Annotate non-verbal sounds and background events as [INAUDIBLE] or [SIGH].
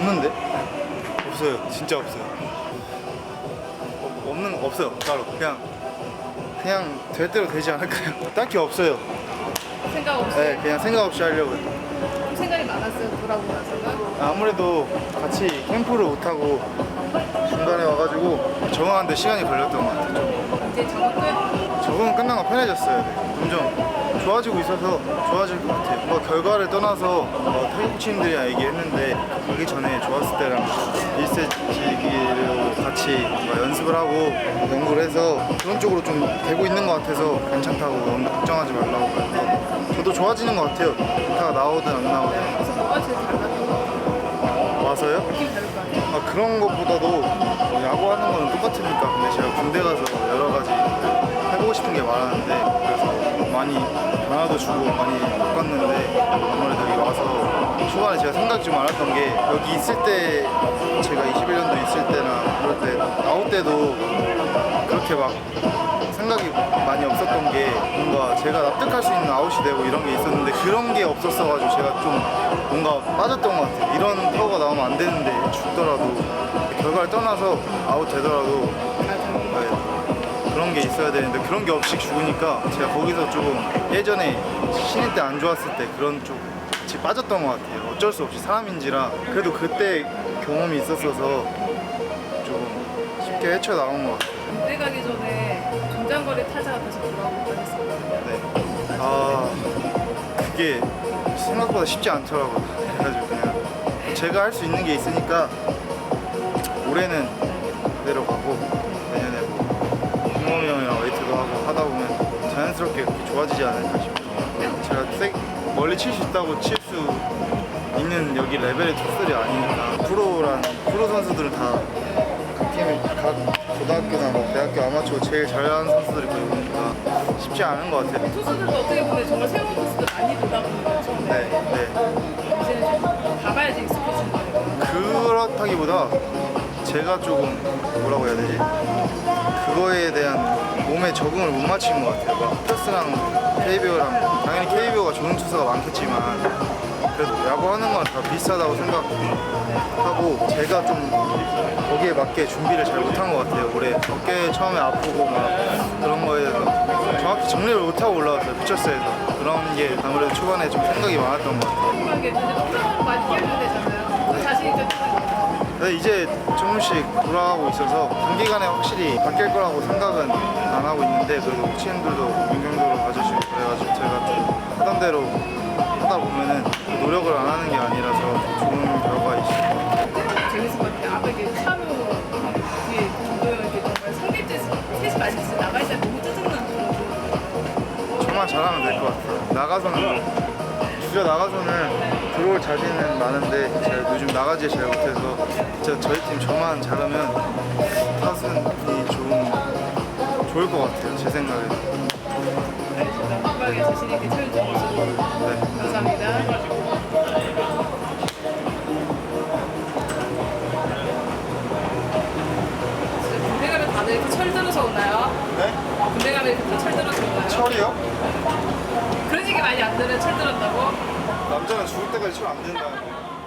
없는데? 없어요. 진짜 없어요. 어, 없는 거 없어요. 따로 그냥 그냥 될 대로 되지 않을까요? [LAUGHS] 딱히 없어요. 생각 없이 네, 그냥 생각 없이 하려고요. 생각이 많았어요. 돌아보면서. 아무래도 같이 캠프를 못 하고 아, 중간에 와가지고 적응하는데 시간이 걸렸던 것 같아요. 이제 적응 끝 적응은 끝난 거 편해졌어요. 네. 점점 좋아지고 있어서 좋아질 것 같아요. 뭐 결과를 떠나서 뭐 태국 친구들이랑 얘기했는데 가기 전에 좋았을 때랑 1세기로 같이 뭐 연습을 하고 연구를 해서 그런 쪽으로 좀 되고 있는 것 같아서 괜찮다고 너무 걱정하지 말라고 그래서 저도 좋아지는 것 같아요. 기타가 나오든 안 나오든 와서요? 아, 그런 것보다도 뭐 야구하는 거는 똑같으니까. 근데 제가 군대 가서 여러 가지 해보고 싶은 게 많았는데 그래서 많이 변화도 주고 많이 바꿨는데 아무래도 여기 와서 초반에 제가 생각 좀 많았던 게 여기 있을 때 제가 21년도 있을 때나 그럴 때 나올 때도 그렇게 막 생각이 많이 없었던 게 뭔가 제가 납득할 수 있는 아웃이 되고 이런 게 있었는데 그런 게 없었어가지고 제가 좀 뭔가 빠졌던 것 같아요. 이런 타구가 나오면 안 되는데 죽더라도 결과를 떠나서 아웃 되더라도 네, 그런 게 있어야 되는데 그런 게 없이 죽으니까 제가 거기서 조금 예전에 신인 때 안 좋았을 때 그런 쪽 빠졌던 것 같아요. 어쩔 수 없이 사람인지라 그래도 그때 경험이 있었어서 조금 쉽게 헤쳐나온 것 같아요. 가기 전에 중장거리 타자가 다시 돌아오고 했었거든요 네. 아, 그게 생각보다 쉽지 않더라고요. [LAUGHS] 그래가지고 그냥 제가 할 수 있는 게 있으니까 올해는 그대로 가고 내년에 뭐 형이랑 웨이트도 하고 하다 보면 자연스럽게 그렇게 좋아지지 않을까 싶어요. 제가 세, 멀리 칠 수 있다고 칠 수 있는 여기 레벨의 투수들이 아니니까 프로란 프로 선수들은 다 각 고등학교나 뭐 대학교 아마추어 제일 잘하는 선수들이 오니까 쉽지 않은 것 같아요. 투수들도 어떻게 보면 정말 새로운 투수들 많이 보다 보니까 처음에 네, 네. 이제는 좀 가봐야지 익숙해지는 거예요 그렇다기보다 제가 조금 뭐라고 해야 되지? 그거에 대한 몸에 적응을 못 맞추는 것 같아요. 막 패스랑 KBO랑 당연히 KBO가 좋은 투수가 많겠지만 그래도 야구 하는 건 다 비슷하다고 생각하고 제가 좀 거기에 맞게 준비를 잘 못한 것 같아요. 올해 어깨 처음에 아프고 막 그런 거에 대해서 정확히 정리를 못하고 올라왔어요. 피처스에서 그런 게 아무래도 초반에 좀 생각이 많았던 것 같아요. 자신 있게 이제 조금씩 돌아가고 있어서 단기간에 확실히 바뀔 거라고 생각은 안 하고 있는데 그래도 코치님들도 긍정적으로 봐주시고 그래가지고 제가 좀 하던 대로 하다 보면은 노력을 안 하는 게 아니라서 좋은 결과 있을 재밌을 것 같아요. 아까 이게 찬우 뒤에 김도영 이렇게 정말 상대째 셋이 많이 진짜 나가 있다 너무 짜증나는 거 정말 잘하면 될 것 같아요. 나가서는 주저 나가서는 들어올 자신은 많은데 제가 요즘 나가지 잘 못해서 진짜 저희 팀 저만 잘하면 타순이 좋은 좋을 것 같아요. 제 생각에. 알겠습니다. 자신 있게 네. 감사합니다. 군대 가면 다들 이렇게 철 들어서 오나요? 네? 군대 가면 이렇게 다 철 들어서 오나요? 철이요? 많이 안 들어요. 철 들었다고? 남자는 죽을 때까지 철안 된다는데.